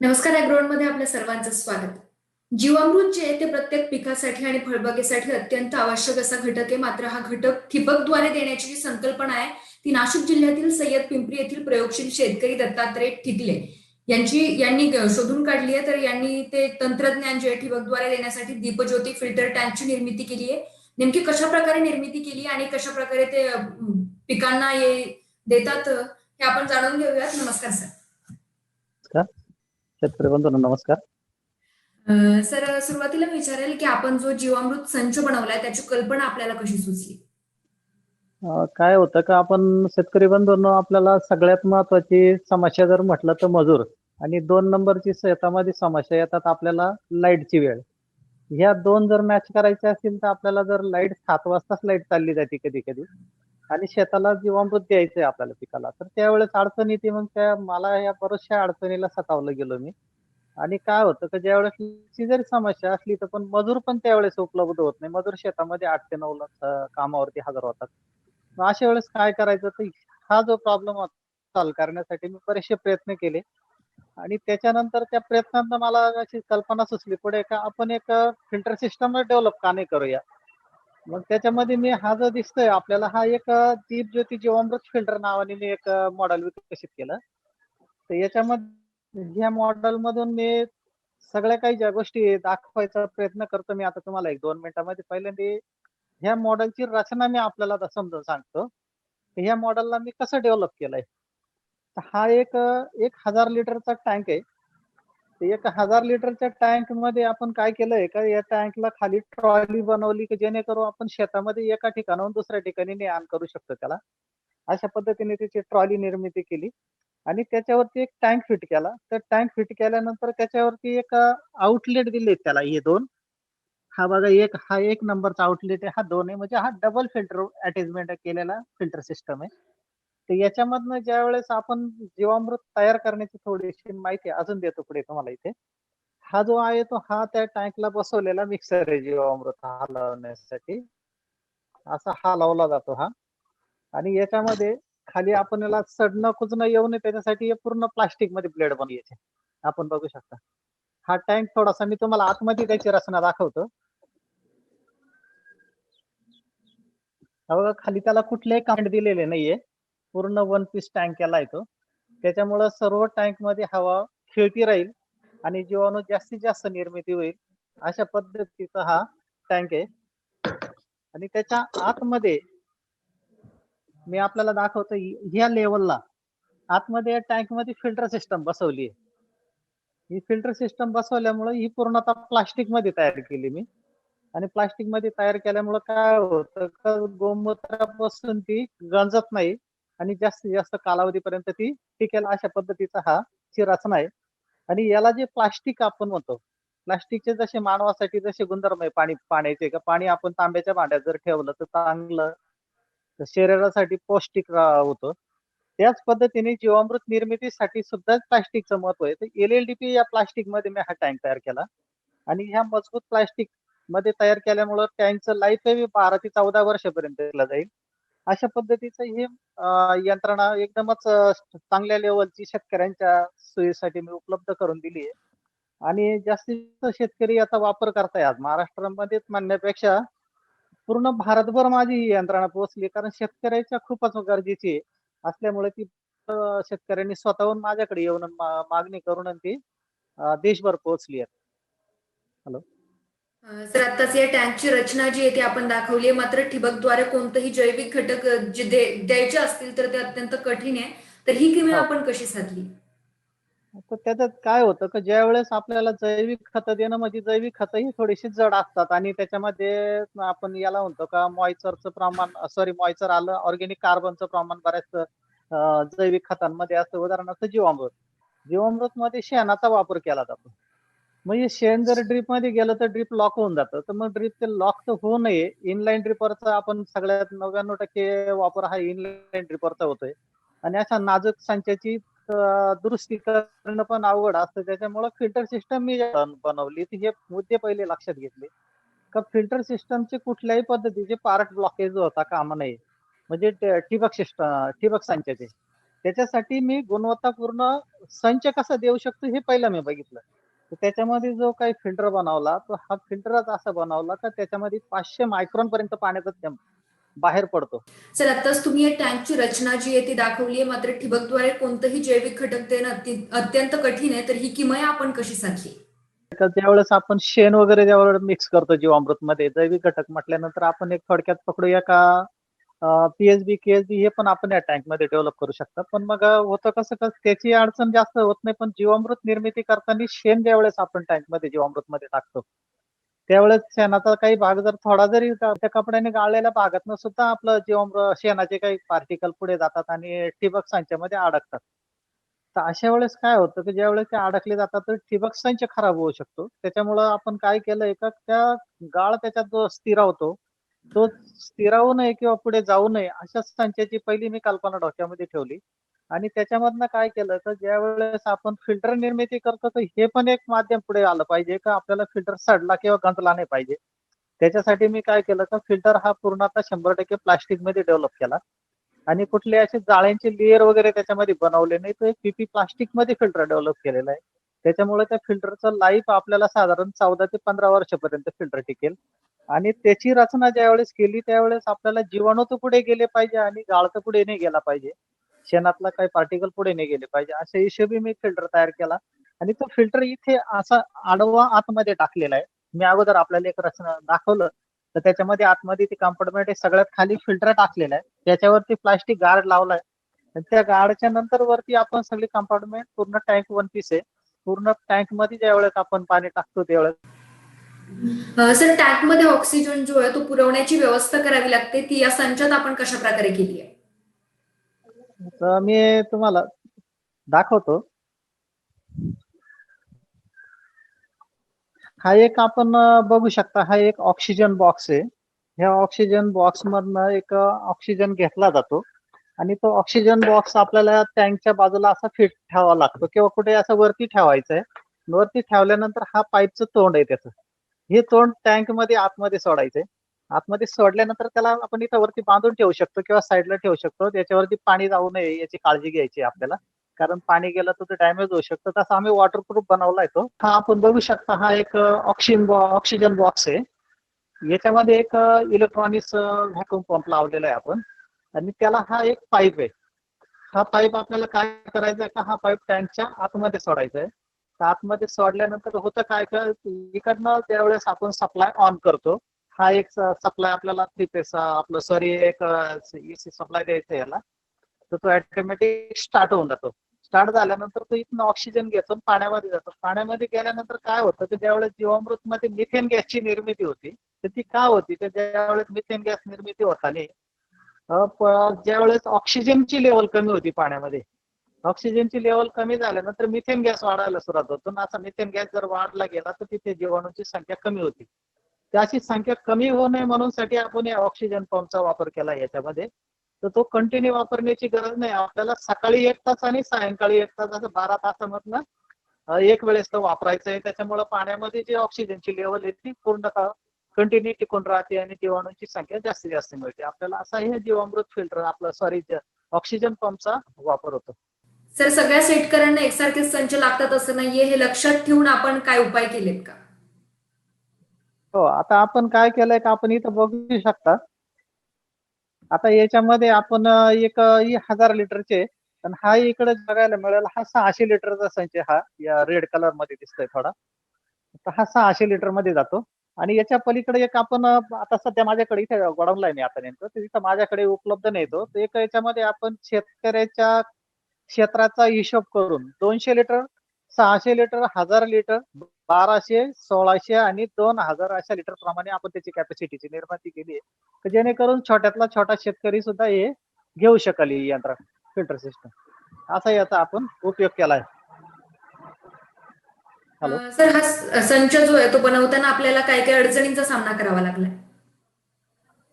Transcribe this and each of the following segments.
नमस्कारमध्ये आपल्या सर्वांचं स्वागत. जीवामृत जे आहे ते प्रत्येक पिकासाठी आणि फळबागेसाठी अत्यंत आवश्यक असा घटक आहे. मात्र हा घटक ठिबकद्वारे देण्याची जी संकल्पना आहे ती नाशिक जिल्ह्यातील सय्यद पिंपरी येथील प्रयोगशील शेतकरी दत्तात्रय ठिकले यांची यांनी शोधून काढली आहे. तर यांनी ते तंत्रज्ञान जे आहे ठिबकद्वारे देण्यासाठी दीपज्योती फिल्टर टँकची निर्मिती केली आहे. नेमकी कशा प्रकारे निर्मिती केली आणि कशा प्रकारे ते पिकांना ये देतात हे आपण जाणून घेऊयात. नमस्कार सर. शेतकरी बंधूंनो नमस्कार. सर सुरुवातीला विचारेल की आपण जो जीवामृत संच बनवलाय त्याची कल्पना आपल्याला कशी सुचली? काय होतं का आपण शेतकरी बंधूंनो आपल्याला सगळ्यात महत्वाची समस्या जर म्हटलं तर मजूर. आणि दोन नंबरची शेतामध्ये समस्या येतात आपल्याला लाईटची वेळ. ह्या दोन जर मॅच करायचे असतील तर आपल्याला जर लाइट सात वाजताच लाइट चालली जाते कधी कधी आणि शेताला जीवामृत द्यायचंय आपल्याला पिकाला. तर त्यावेळेस अडचण येते मग त्या मला या बऱ्याचशा अडचणीला सतावलं गेलो मी. आणि काय होतं की ज्यावेळेस ची जरी समस्या असली तर पण मजूर पण त्यावेळेस उपलब्ध होत नाही. मजूर शेतामध्ये आठ ते नऊ ला कामावरती हजर होतात. मग अशा वेळेस काय करायचं? तर हा जो प्रॉब्लेम सॉल्व्ह करण्यासाठी मी बरेचसे प्रयत्न केले. आणि त्याच्यानंतर त्या प्रयत्नांना मला अशी कल्पना सुचली पुढे का आपण एक फिल्टर सिस्टम डेव्हलप का नाही करूया? मग त्याच्यामध्ये मी हा जो दिसतोय आपल्याला हा एक दीप ज्योती जीवामृत फिल्टर नावाने मी एक मॉडेल विकसित केलं. तर याच्यामध्ये ह्या मॉडेल मधून मी सगळ्या काही ज्या गोष्टी दाखवायचा प्रयत्न करतो मी आता तुम्हाला एक दोन मिनिटांमध्ये. पहिल्यांदा ह्या मॉडेलची रचना मी आपल्याला आता समजून सांगतो. ह्या मॉडेलला मी कसं डेव्हलप केलंय? हा एक एक हजार लिटरचा टँक आहे. एक हजार लिटरच्या टँकमध्ये आपण काय केलंय का या टँकला खाली ट्रॉली बनवली की जेणेकरून आपण शेतामध्ये एका ठिकाणाहून दुसऱ्या ठिकाणी ने आण करू शकतो त्याला? अशा पद्धतीने त्याची ट्रॉली निर्मिती केली आणि त्याच्यावरती एक टँक फिट केला. तर टँक फिट केल्यानंतर त्याच्यावरती एक आउटलेट दिले त्याला हे दोन. हा बघा एक हा एक नंबरचा आउटलेट आहे हा दोन आहे. म्हणजे हा डबल फिल्टर अटॅचमेंट केलेला फिल्टर सिस्टम आहे. तर याच्यामधनं ज्या वेळेस आपण जीवामृत तयार करण्याची थोडीशी माहिती अजून देतो पुढे तुम्हाला इथे. हा जो आहे तो हा त्या टँकला बसवलेला मिक्सर आहे जीवामृत हा लावण्यासाठी असा हा लावला जातो हा. आणि याच्यामध्ये खाली आपण याला सडणं कुजणं येऊ नये त्याच्यासाठी हे पूर्ण प्लास्टिकमध्ये प्लेट बनवायचे. आपण बघू शकता. हा टँक थोडासा मी तुम्हाला आतमध्ये त्याची रचना दाखवतो. बघा खाली त्याला कुठलेही कांड दिलेले नाहीये. पूर्ण वन पीस टँक केला येतो त्याच्यामुळं सर्व टँकमध्ये हवा खेळती राहील आणि जीवाणू जास्तीत जास्त निर्मिती होईल अशा पद्धतीचा हा टँक आहे. आणि त्याच्या आतमध्ये मी आपल्याला दाखवतो ह्या लेवलला आतमध्ये टँकमध्ये फिल्टर सिस्टम बसवली आहे. ही फिल्टर सिस्टम बसवल्यामुळे ही पूर्णतः प्लास्टिकमध्ये तयार केली मी. आणि प्लास्टिकमध्ये तयार केल्यामुळे काय होतं गोमूत्रापासून ती गंजत नाही. आणि जास्तीत जास्त कालावधीपर्यंत ती टिकेल अशा पद्धतीचा हा ची रचना आहे. आणि याला जे प्लास्टिक आपण म्हणतो प्लास्टिकचे जसे मानवासाठी जसे गुणधर्म आहे पाणी पाण्याचे का पाणी आपण तांब्याच्या भांड्यात जर ठेवलं तर चांगलं शरीरासाठी पौष्टिक होतं. त्याच पद्धतीने जीवामृत निर्मितीसाठी सुद्धा प्लास्टिकचं महत्त्व आहे. तर एल एल डी पी या प्लास्टिकमध्ये मी हा टँक तयार केला. आणि ह्या मजबूत प्लास्टिकमध्ये तयार केल्यामुळं टँकचं लाईफ बारा ते चौदा वर्षापर्यंत जाईल. अशा पद्धतीचं हे यंत्रणा एकदमच चांगल्या लेवलची शेतकऱ्यांच्या सोयीसाठी मी उपलब्ध करून दिली आहे. आणि जास्तीत जास्त शेतकरी याचा वापर करताय आज. महाराष्ट्रामध्येच म्हणण्यापेक्षा पूर्ण भारतभर माझी ही यंत्रणा पोहोचली कारण शेतकऱ्याच्या खूपच गरजेची असल्यामुळे ती शेतकऱ्यांनी स्वतःहून माझ्याकडे येऊन मागणी करून आणि ती देशभर पोहोचली आहे. हॅलो. सर आत्ताच या टँकची रचना जी आहे ती आपण दाखवली आहे मात्र ठिबकद्वारे कोणतेही जैविक घटक जे द्यायचे असतील तर ते अत्यंत कठीण आहे. तर ही किमया. आपण कशी साधली? तर त्याच्यात काय होतं की ज्या वेळेस आपल्याला जैविक खतं देणं म्हणजे जैविक खतं ही थोडीशी जड असतात आणि त्याच्यामध्ये आपण याला म्हणतो का मॉइचरचं प्रमाण सॉरी मॉइचर आलं ऑर्गेनिक कार्बनचं प्रमाण बऱ्याच जैविक खतांमध्ये असतं. उदाहरणार्थ जीवामृत. जीवामृत मध्ये शेणाचा वापर केला जातो. म्हणजे शेण जर ड्रीपमध्ये गेलं तर ड्रीप लॉक होऊन जातं. तर मग ड्रीप ते लॉक तर होऊ नये. इनलाईन ड्रिपरचा आपण सगळ्यात नव्याण्णव टक्के वापर हा इनलाईन ड्रिपरचा होतोय. आणि अशा नाजूक संचाची दुरुस्ती करणं पण अवघड असतं. त्याच्यामुळे फिल्टर सिस्टम मी बनवली. हे मुद्दे पहिले लक्षात घेतले. का फिल्टर सिस्टमचे कुठल्याही पद्धतीचे पार्ट ब्लॉकेज होता कामा नये. म्हणजे ठिबक सिस्टम ठिबक संचाचे. त्याच्यासाठी मी गुणवत्तापूर्ण संच कसा देऊ शकतो हे पहिलं मी बघितलं. तर त्याच्यामध्ये जो काही फिल्टर बनवला तो हा फिल्टरच असा बनवला का त्याच्यामध्ये पाचशे मायक्रॉन पर्यंत पाण्याचा बाहेर पडतो. सर आताच तुम्ही या टँकची रचना जी आहे ती दाखवली आहे. मात्र ठिबकद्वारे कोणतंही जैविक घटक देणं अति- अत्यंत कठीण आहे. तर ही किमया आपण कशी साधली तर त्यावेळेस आपण शेण वगैरे ज्यावेळेस मिक्स करतो जीवामृत मध्ये जैविक घटक म्हटल्यानंतर आपण एक थोडक्यात पकडूया का? पीएचबी केएचबी हे पण आपण या टँकमध्ये डेव्हलप करू शकता. पण मग होतं कसं कसं त्याची अडचण जास्त होत नाही पण जीवामृत निर्मिती करताना शेण ज्यावेळेस आपण टँकमध्ये जीवामृत मध्ये टाकतो त्यावेळेस शेणाचा काही भाग जर थोडा जरी त्या कपड्याने गाळलेल्या भागातनं सुद्धा आपलं जीवामृत शेणाचे काही पार्टिकल पुढे जातात आणि ठिबक संचामध्ये अडकतात. तर अशा वेळेस काय होतं की ज्यावेळेस ते अडकले जातात तर ठिबक संच खराब होऊ शकतो. त्याच्यामुळं आपण काय केलंय का त्या गाळ त्याच्यात जो स्थिरावतो तो स्थिरावू नये किंवा पुढे जाऊ नये अशा संचाची पहिली मी कल्पना डोक्यामध्ये ठेवली. आणि त्याच्यामधनं काय केलं तर ज्या वेळेस आपण फिल्टर निर्मिती करतो तर हे पण एक माध्यम पुढे आलं पाहिजे का आपल्याला फिल्टर सडला किंवा गंजला नाही पाहिजे. त्याच्यासाठी मी काय केलं तर फिल्टर हा पूर्ण आता शंभर टक्के प्लास्टिकमध्ये डेव्हलप केला. आणि कुठले असे जाळ्यांचे लेअर वगैरे त्याच्यामध्ये बनवले नाही तर एक पीपी प्लास्टिकमध्ये फिल्टर डेव्हलप केलेला आहे. त्याच्यामुळे त्या फिल्टरचं लाईफ आपल्याला साधारण चौदा ते पंधरा वर्षापर्यंत फिल्टर टिकेल. आणि त्याची रचना ज्यावेळेस केली त्यावेळेस आपल्याला जीवाणू तर पुढे गेले पाहिजे आणि गाळ तर पुढे नाही गेला पाहिजे. शेणातला काही पार्टिकल पुढे नाही गेले पाहिजे. अशा हिशोबी मी फिल्टर तयार केला. आणि तो फिल्टर इथे असा आडवा आतमध्ये टाकलेला आहे. मी अगोदर आपल्याला एक रचना दाखवलं. तर त्याच्यामध्ये आतमध्ये ते कंपार्टमेंट सगळ्यात खाली फिल्टर टाकलेला आहे. त्याच्यावरती प्लास्टिक गार्ड लावलाय. आणि त्या गार्डच्या नंतर वरती आपण सगळी कंपार्टमेंट पूर्ण टँक वन पीस आहे. पूर्ण टँकमध्ये ज्या वेळेस आपण पाणी टाकतो त्यावेळेस सर टँकमध्ये ऑक्सिजन जो आहे तो पुरवण्याची व्यवस्था करावी लागते. ती या संचात आपण कशा प्रकारे केली आहे? तर मी तुम्हाला दाखवतो. हा एक आपण बघू शकता हा एक ऑक्सिजन बॉक्स आहे. ह्या ऑक्सिजन बॉक्स मधनं एक ऑक्सिजन घेतला जातो. आणि तो ऑक्सिजन बॉक्स आपल्याला टँकच्या बाजूला असा फिट ठेवावा लागतो किंवा कुठे असं वरती ठेवायचं आहे वरती ठेवल्यानंतर हा पाईपचं तोंड आहे त्याचं. हे तोंड टँकमध्ये आतमध्ये सोडायचंय. आतमध्ये सोडल्यानंतर त्याला आपण इथं वरती बांधून ठेवू शकतो किंवा साईडला ठेवू शकतो. त्याच्यावरती पाणी जाऊ नये याची काळजी घ्यायची आपल्याला. कारण पाणी गेलं तर ते डॅमेज होऊ शकतं. तसं आम्ही वॉटरप्रूफ बनवलाय तो. हा आपण बघू शकता हा एक ऑक्सिजन ऑक्सिजन बॉक्स आहे. याच्यामध्ये एक इलेक्ट्रॉनिक्स व्हॅक्युम पंप लावलेला आहे आपण. आणि त्याला हा एक पाईप आहे. हा पाईप आपल्याला काय करायचा आहे का? हा पाईप टँकच्या आतमध्ये सोडायचा आहे आतमध्ये सोडल्यानंतर होतं काय का इकडनं त्यावेळेस आपण सप्लाय ऑन करतो. हा एक सप्लाय आपल्याला थ्री पेस आपलं सॉरी एक एसी सप्लाय द्यायचा याला. तर तो ऑटोमॅटिक स्टार्ट होऊन जातो. स्टार्ट झाल्यानंतर तो इथनं ऑक्सिजन घेतो आणि पाण्यामध्ये जातो. पाण्यामध्ये गेल्यानंतर काय होतं की ज्यावेळेस जीवामृत मध्ये मिथेन गॅसची निर्मिती होती तर ती का होती तर ज्यावेळेस मिथेन गॅस निर्मिती होताना ज्यावेळेस ऑक्सिजनची लेवल कमी होती पाण्यामध्ये ऑक्सिजनची लेवल कमी झाल्यानंतर मिथेन गॅस वाढायला सुरुवात होतो. ना असा मिथेन गॅस जर वाढला गेला तर तिथे जीवाणूची संख्या कमी होती. त्याची संख्या कमी होऊ नये म्हणून साठी आपण या ऑक्सिजन पंपचा वापर केला याच्यामध्ये. तर तो कंटिन्यू वापरण्याची गरज नाही. आपल्याला सकाळी एक तास आणि सायंकाळी एक तास असं बारा तासामधनं एक वेळेस तो वापरायचा आहे. त्याच्यामुळे पाण्यामध्ये जी ऑक्सिजनची लेवल आहे ती पूर्ण कंटिन्यू टिकून राहते आणि जीवाणूंची संख्या जास्तीत जास्त मिळते. आपल्याला असा हे जीवामृत फिल्टर आपला सॉरी ऑक्सिजन पंपचा वापर होतो. सर सगळ्या शेतकऱ्यांना एकसारखेच संच लागतात असं नाहीये. हे लक्षात ठेवून आपण काय उपाय केलेत का? हो आता आपण काय केलंय का आपण इथं बघू शकता. आता याच्यामध्ये आपण एक हजार लिटरचे पण हा इकडे बघायला मिळेल हा सहाशे लिटरचा संच आहे हा. या रेड कलरमध्ये दिसतोय थोडा. तर हा सहाशे लिटरमध्ये जातो. आणि याच्या पलीकडे एक आपण आता सध्या माझ्याकडे इथे गोडाऊनला आहे आता नेमकं. तिथं माझ्याकडे उपलब्ध नाही तो. एक याच्यामध्ये आपण शेतकऱ्याच्या क्षेत्राचा हिशोब करून दोनशे लिटर सहाशे लिटर हजार लिटर बाराशे सोळाशे आणि दोन हजार अशा लिटर प्रमाणे आपण त्याची कॅपॅसिटीची निर्मिती केली आहे. जेणेकरून छोट्यातला छोटा शेतकरी सुद्धा हे घेऊ शकेल ही यंत्र फिल्टर सिस्टम असा याचा आपण उपयोग केला हॅलो. सर हा संच जो आहे तो बनवताना आपल्याला काय काय अडचणींचा सामना करावा लागलाय?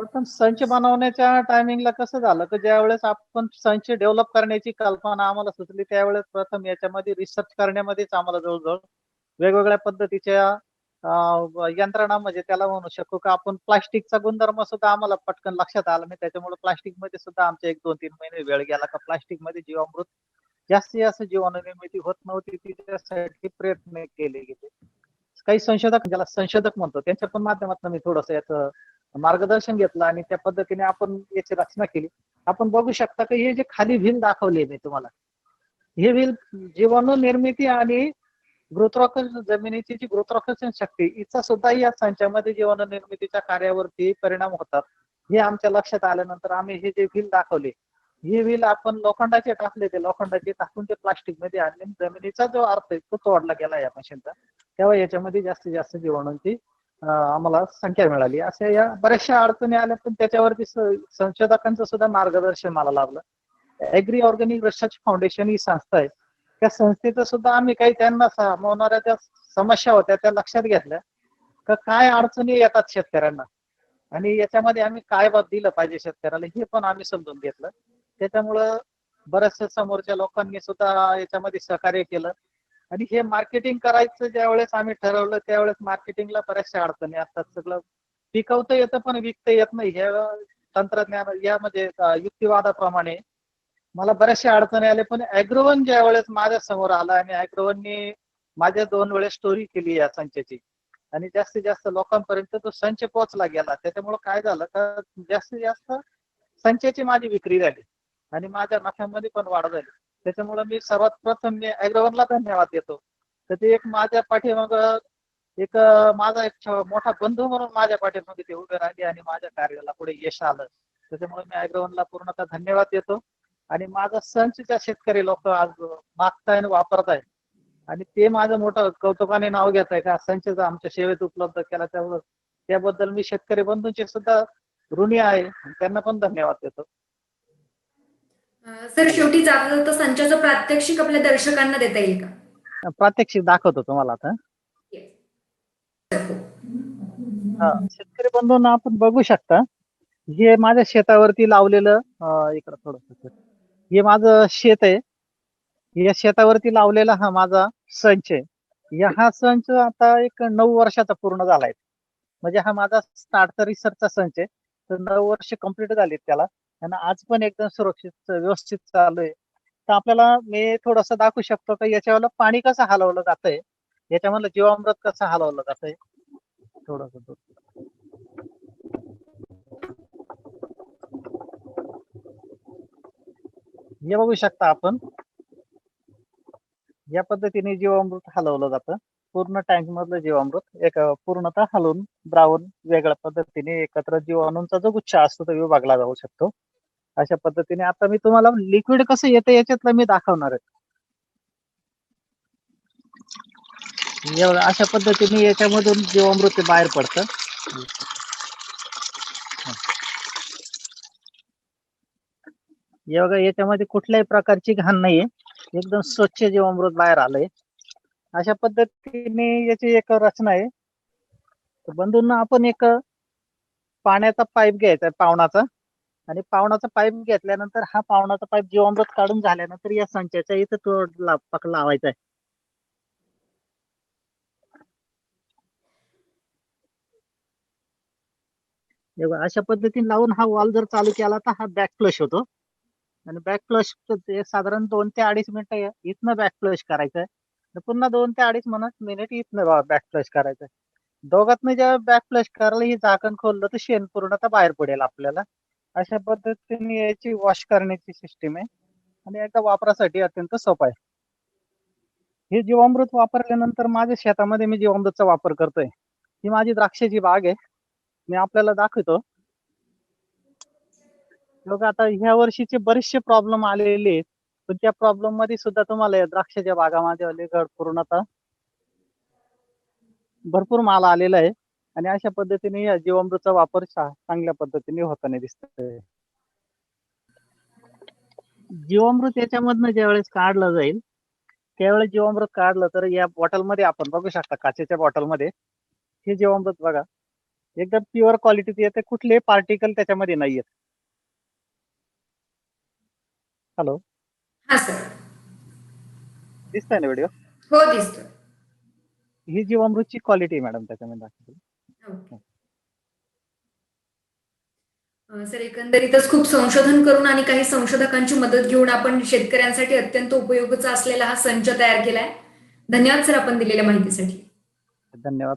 प्रथम संच बनवण्याच्या टायमिंगला कसं झालं की ज्यावेळेस आपण संच डेव्हलप करण्याची कल्पना आम्हाला सुचली त्यावेळेस प्रथम याच्यामध्ये रिसर्च करण्यामध्येच आम्हाला जवळजवळ वेगवेगळ्या पद्धतीच्या यंत्रणा म्हणजे त्याला म्हणू शकू का आपण प्लास्टिकचा गुणधर्म सुद्धा आम्हाला पटकन लक्षात आला नाही. त्याच्यामुळे प्लास्टिकमध्ये सुद्धा आमच्या एक दोन तीन महिने वेळ गेला का प्लास्टिकमध्ये जीवामृत जास्तीत जास्त जीवाणू निर्मिती होत नव्हती तिच्यासाठी प्रयत्न केले गेले. काही संशोधक ज्याला संशोधक म्हणतो त्यांच्या पण माध्यमातून मी थोडस याचं मार्गदर्शन घेतलं आणि त्या पद्धतीने आपण याची रचना केली. आपण बघू शकता की हे जे खाली व्हील दाखवली मी तुम्हाला हे व्हील जीवाणू निर्मिती आणि गुरुत्वाकर्षण जमिनीची जी गुरुत्वाकर्षण शक्ती हिचा सुद्धा या संचामध्ये जीवाणू निर्मितीच्या कार्यावरती परिणाम होतात. हे आमच्या लक्षात आल्यानंतर आम्ही हे जे व्हील दाखवले हे व्हील आपण लोखंडाचे टाकले ते लोखंडाचे टाकून ते प्लास्टिकमध्ये आणले. आणि जमिनीचा जो अर्थ आहे तो तोडला गेला या मशीनचा तेव्हा याच्यामध्ये जास्तीत जास्त जीवाणूंची आम्हाला संख्या मिळाली. अशा या बऱ्याचशा अडचणी आल्या पण त्याच्यावरती संशोधकांचं सुद्धा मार्गदर्शन मला लाभलं. ऍग्री ऑर्गॅनिक रिसर्च फाउंडेशन ही संस्था आहे. त्या संस्थेचं सुद्धा आम्ही काही त्यांना सामावणाऱ्या त्या समस्या होत्या त्या लक्षात घेतल्या. का काय अडचणी येतात शेतकऱ्यांना? आणि याच्यामध्ये आम्ही काय बाब दिलं पाहिजे शेतकऱ्याला हे पण आम्ही समजून घेतलं. त्याच्यामुळं बऱ्याचशा समोरच्या लोकांनी सुद्धा याच्यामध्ये सहकार्य केलं. आणि हे मार्केटिंग करायचं ज्यावेळेस आम्ही ठरवलं त्यावेळेस मार्केटिंगला बऱ्याचशा अडचणी असतात. सगळं पिकवता येतं पण विकता येत नाही. हे तंत्रज्ञान या म्हणजे युक्तिवादाप्रमाणे मला बऱ्याचशा अडचणी आल्या. पण अॅग्रोवन ज्या वेळेस माझ्यासमोर आला आणि अॅग्रोवननी माझ्या दोन वेळेस स्टोरी केली या संचाची. आणि जास्तीत जास्त लोकांपर्यंत तो संच पोहोचला गेला. त्याच्यामुळे काय झालं का जास्तीत जास्त संचाची माझी विक्री झाली. आणि माझ्या नफ्यामध्ये पण वाढ झाली. त्याच्यामुळे मी सर्वात प्रथम मी अॅग्रोवनला धन्यवाद देतो. तर ते एक माझ्या पाठीमाग एक माझा एक मोठा बंधू म्हणून माझ्या पाठीमागे ते उभे राहिले आणि माझ्या कार्याला पुढे यश आलं. त्याच्यामुळे मी अॅग्रोवनला पूर्णतः धन्यवाद देतो. आणि माझा संचच्या शेतकरी लोक आज मागताय आणि वापरताय आणि ते माझं मोठं कौतुकाने नाव घेत आहे का संच आमच्या सेवेत उपलब्ध केला त्यामुळे त्याबद्दल मी शेतकरी बंधूंचे सुद्धा ऋणी आहे. त्यांना पण धन्यवाद देतो. सर शेवटी जाता जाता संचाचं प्रात्यक्षिक आपल्या दर्शकांना देता येईल का? प्रात्यक्षिक दाखवतो तुम्हाला आता. हा, शेतकरी बंधूंना आपण बघू शकता. हे माझ्या शेतावरती लावलेलं इकडं थोडस हे माझं शेत आहे. या शेतावरती लावलेला हा माझा संच आहे. या हा संच आता एक नऊ वर्षाचा पूर्ण झालाय. म्हणजे हा माझा स्टार्ट रिसर्चचा संच आहे. तर नऊ वर्ष कंप्लीट झालीत त्याला. आणि आज पण एकदम सुरक्षित व्यवस्थित चालू आहे. तर आपल्याला मी थोडस दाखवू शकतो का याच्यावर पाणी कसं हलवलं जातंय? याच्यामधलं जीवामृत कसं हलवलं जातंय? थोडस हे बघू शकता आपण. या पद्धतीने जीवामृत हलवलं जातं. पूर्ण टँक मधलं जीवामृत एक पूर्णतः हलवून द्रावण वेगळ्या पद्धतीने एकत्र जीवाणूंचा जो गुच्छ असतो तो विभागला जाऊ शकतो. अशा पद्धतीने. आता मी तुम्हाला लिक्विड कसं येतं याच्यातलं मी दाखवणार आहे. एवढं अशा पद्धतीने याच्यामधून जीवामृत बाहेर पडतं. हे बघा याच्यामध्ये कुठल्याही प्रकारची घाण नाहीये. एकदम स्वच्छ जीवामृत बाहेर आलंय. अशा पद्धतीने याची एक रचना आहे. बंधूंना आपण एक पाण्याचा पाईप घ्यायचा पावणाचा. आणि पावणाचा पाईप घेतल्यानंतर हा पावणाचा पाईप जीवामृत काढून झाल्यानंतर या संचाच्या इथं तो पक लावायचा आहे. अशा पद्धतीने लावून हा वॉल जर चालू केला तर हा बॅक फ्लश होतो. आणि बॅक फ्लश साधारण दोन ते अडीच मिनिटं इथनं बॅक फ्लश करायचंय. पुन्हा दोन ते अडीच मिनिट मिनिट इथनं बॅक फ्लश करायचंय. दोघातनं जेव्हा बॅक फ्लश करायला ही झाकण खोललं तर शेण पूर्णतः बाहेर पडेल आपल्याला. अशा पद्धतीने याची वॉश करण्याची सिस्टीम आहे. आणि याच्या वापरासाठी अत्यंत सोपं आहे. हे जीवामृत वापरल्यानंतर माझ्या शेतामध्ये मी जीवामृतचा वापर करतोय. ही माझी द्राक्षाची बाग आहे. मी आपल्याला दाखवतो. बघा आता ह्या वर्षीचे बरेचसे प्रॉब्लेम आलेले आहेत. पण त्या प्रॉब्लेममध्ये सुद्धा तुम्हाला या द्राक्षाच्या बागामध्ये अलीगड पूर्णतः भरपूर माल आलेला आहे. आणि अशा पद्धतीने या जीवामृतचा वापर चांगल्या पद्धतीने होताना दिसतोय. जीवामृत याच्यामधनं ज्यावेळेस काढलं जाईल त्यावेळेस जीवामृत काढलं तर या बॉटलमध्ये आपण बघू शकता काचेच्या बॉटलमध्ये हे जीवामृत बघा. एकदम प्युअर क्वालिटीचे येते कुठलेही पार्टिकल त्याच्यामध्ये नाहीयेत. हॅलो हा सर दिसतंय ना व्हिडिओ हो दिसतोय. ही जीवामृतची क्वालिटी मॅडम त्याच्यामध्ये दाखवली सर एकंदरीतच खूप संशोधन करून आणि काही संशोधकांची मदत घेऊन आपण शेतकऱ्यांसाठी अत्यंत उपयोगाचा असलेला हा संच तयार केलाय. धन्यवाद सर आपण दिलेल्या माहितीसाठी. धन्यवाद.